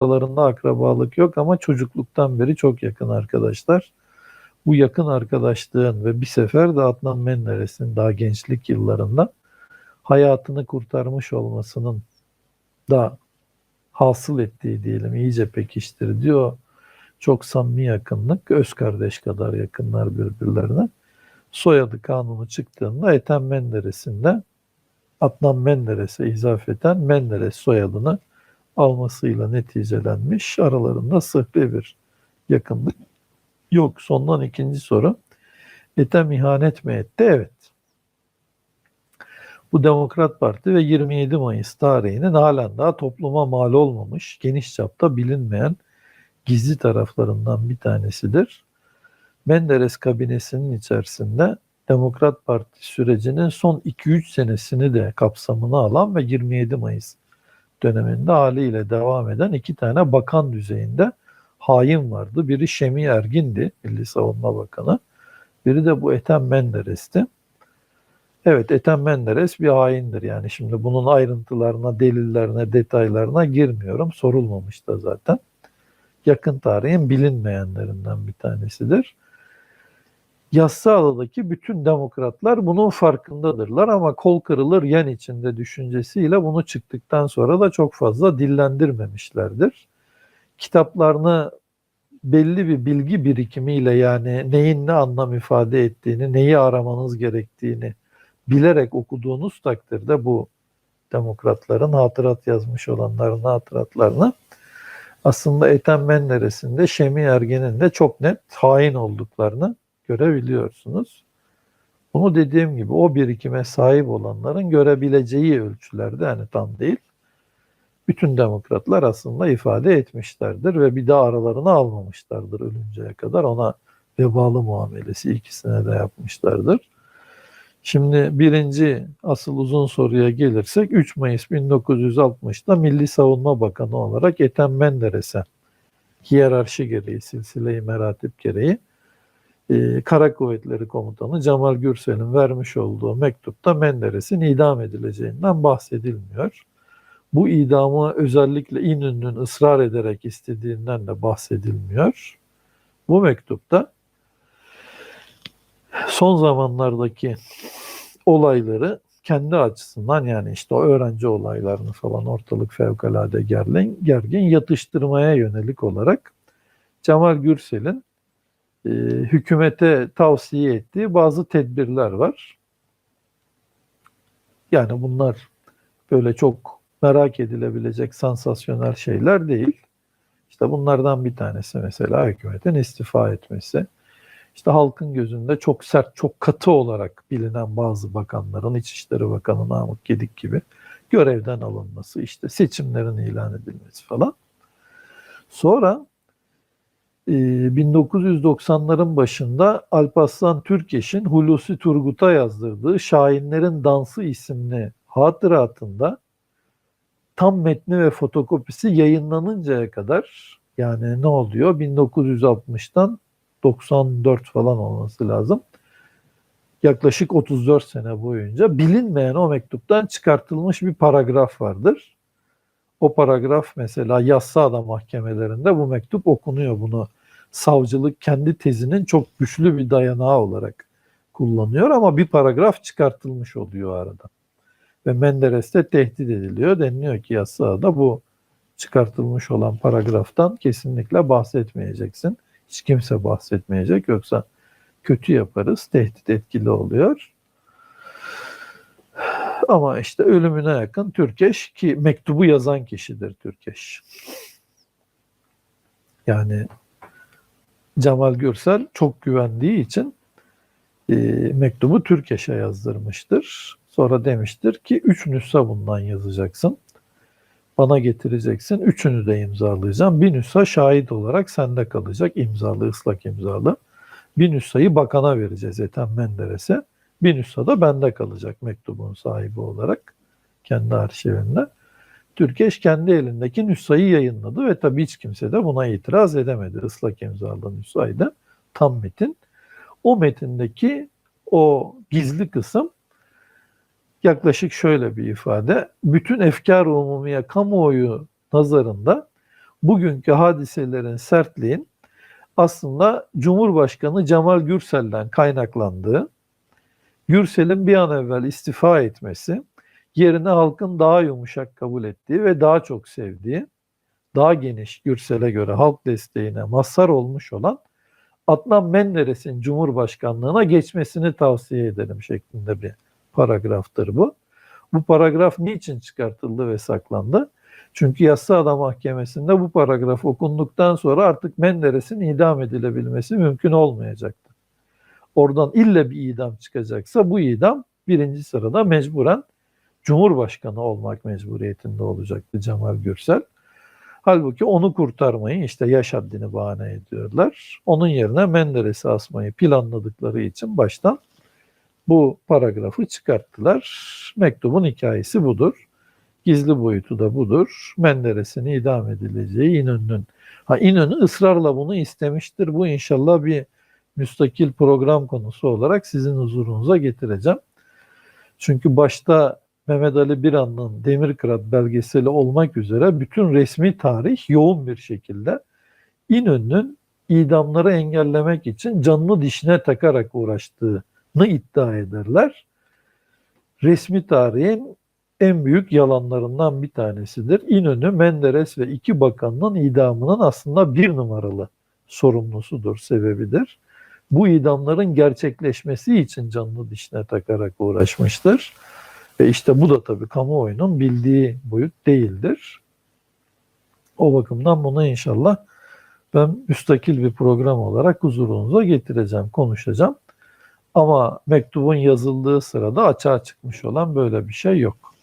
aralarında akrabalık yok ama çocukluktan beri çok yakın arkadaşlar. Bu yakın arkadaşlığın ve bir sefer de Adnan Menderes'in daha gençlik yıllarında hayatını kurtarmış olmasının da hasıl ettiği diyelim iyice pekiştir diyor. Çok samimi yakınlık, öz kardeş kadar yakınlar birbirlerine. Soyadı kanunu çıktığında Ethem Menderes'in de Adnan Menderes'e izafeten Menderes soyadını almasıyla neticelenmiş. Aralarında sıhhi bir yakınlık yok. Sondan ikinci soru. Ethem ihanet mi etti? Evet. Bu Demokrat Parti ve 27 Mayıs tarihinin halen daha topluma mal olmamış, geniş çapta bilinmeyen gizli taraflarından bir tanesidir. Menderes kabinesinin içerisinde Demokrat Parti sürecinin son 2-3 senesini de kapsamına alan ve 27 Mayıs döneminde haliyle devam eden iki tane bakan düzeyinde hain vardı. Biri Şemi Ergin'di, Milli Savunma Bakanı. Biri de bu Ethem Menderes'ti. Evet Ethem Menderes bir haindir. Yani şimdi bunun ayrıntılarına, delillerine, detaylarına girmiyorum. Sorulmamış da zaten. Yakın tarihin bilinmeyenlerinden bir tanesidir. Yassıada'daki bütün demokratlar bunun farkındadırlar ama kol kırılır yen içinde düşüncesiyle bunu çıktıktan sonra da çok fazla dillendirmemişlerdir. Kitaplarını belli bir bilgi birikimiyle yani neyin ne anlam ifade ettiğini, neyi aramanız gerektiğini bilerek okuduğunuz takdirde bu demokratların hatırat yazmış olanların hatıratlarını aslında Ethem Menderes'in de Şemi Ergen'in de çok net hain olduklarını görebiliyorsunuz. Bunu dediğim gibi o birikime sahip olanların görebileceği ölçülerde yani tam değil. Bütün demokratlar aslında ifade etmişlerdir ve bir daha aralarına almamışlardır ölünceye kadar. Ona vebalı muamelesi ikisine de yapmışlardır. Şimdi birinci asıl uzun soruya gelirsek 3 Mayıs 1960'da Milli Savunma Bakanı olarak Ethem Menderes'e hiyerarşi gereği, silsile-i meratip gereği e, Kara Kuvvetleri Komutanı Cemal Gürsel'in vermiş olduğu mektupta Menderes'in idam edileceğinden bahsedilmiyor. Bu idamı özellikle İnönü'nün ısrar ederek istediğinden de bahsedilmiyor. Bu mektupta son zamanlardaki olayları kendi açısından yani işte o öğrenci olaylarını falan ortalık fevkalade gergin, gergin yatıştırmaya yönelik olarak Cemal Gürsel'in e, hükümete tavsiye ettiği bazı tedbirler var. Yani bunlar böyle çok merak edilebilecek sansasyonel şeyler değil. İşte bunlardan bir tanesi mesela hükümetin istifa etmesi. İşte halkın gözünde çok sert, çok katı olarak bilinen bazı bakanların, İçişleri Bakanı Namık Gedik gibi görevden alınması, işte seçimlerin ilan edilmesi falan. Sonra 1990'ların başında Alparslan Türkeş'in Hulusi Turgut'a yazdırdığı Şahinlerin Dansı isimli hatıratında tam metni ve fotokopisi yayınlanıncaya kadar yani ne oluyor 1960'tan 94 falan olması lazım. Yaklaşık 34 sene boyunca bilinmeyen o mektuptan çıkartılmış bir paragraf vardır. O paragraf mesela Yassıada mahkemelerinde bu mektup okunuyor bunu savcılık kendi tezinin çok güçlü bir dayanağı olarak kullanıyor ama bir paragraf çıkartılmış oluyor arada. Ve Menderes de tehdit ediliyor. Deniliyor ki yasada bu çıkartılmış olan paragraftan kesinlikle bahsetmeyeceksin. Hiç kimse bahsetmeyecek yoksa kötü yaparız. Tehdit etkili oluyor. Ama işte ölümüne yakın Türkeş ki mektubu yazan kişidir Türkeş. Yani Cemal Gürsel çok güvendiği için e, mektubu Türkeş'e yazdırmıştır. Sonra demiştir ki üç nüsha bundan yazacaksın. Bana getireceksin. Üçünü de imzalayacağım. Bir nüsha şahit olarak sende kalacak. imzalı, ıslak imzalı. Bir nüshayı bakana vereceğiz Ethem Menderes'e. Bir nüsha da bende kalacak mektubun sahibi olarak. Kendi arşivinde. Türkeş kendi elindeki nüshayı yayınladı ve tabii hiç kimse de buna itiraz edemedi. Islak imzalı nüshaydı. Tam metin. O metindeki o gizli kısım yaklaşık şöyle bir ifade. Bütün efkar umumiye kamuoyu nazarında bugünkü hadiselerin sertliğin aslında Cumhurbaşkanı Cemal Gürsel'den kaynaklandığı, Gürsel'in bir an evvel istifa etmesi, yerine halkın daha yumuşak kabul ettiği ve daha çok sevdiği, daha geniş Gürsel'e göre halk desteğine mazhar olmuş olan Adnan Menderes'in Cumhurbaşkanlığına geçmesini tavsiye ederim şeklinde bir paragraftır bu. Bu paragraf niçin çıkartıldı ve saklandı? Çünkü Yassıada Mahkemesi'nde bu paragraf okunduktan sonra artık Menderes'in idam edilebilmesi mümkün olmayacaktı. Oradan ille bir idam çıkacaksa bu idam birinci sırada mecburen Cumhurbaşkanı olmak mecburiyetinde olacaktı Cemal Gürsel. Halbuki onu kurtarmayı işte yaş haddini bahane ediyorlar. Onun yerine Menderes'i asmayı planladıkları için baştan bu paragrafı çıkarttılar. Mektubun hikayesi budur. Gizli boyutu da budur. Menderes'in idam edileceği İnönü'nün. Ha İnönü ısrarla bunu istemiştir. Bu inşallah bir müstakil program konusu olarak sizin huzurunuza getireceğim. Çünkü başta Mehmet Ali Biran'ın Demirkırat belgeseli olmak üzere bütün resmi tarih yoğun bir şekilde İnönü'nün idamları engellemek için canını dişine takarak uğraştığını iddia ederler. Resmi tarihin en büyük yalanlarından bir tanesidir. İnönü, Menderes ve iki bakanın idamının aslında bir numaralı sorumlusudur, sebebidir. Bu idamların gerçekleşmesi için canını dişine takarak uğraşmıştır. Ve işte bu da tabii kamuoyunun bildiği boyut değildir. O bakımdan bunu inşallah ben müstakil bir program olarak huzurunuza getireceğim, konuşacağım. Ama mektubun yazıldığı sırada açığa çıkmış olan böyle bir şey yok.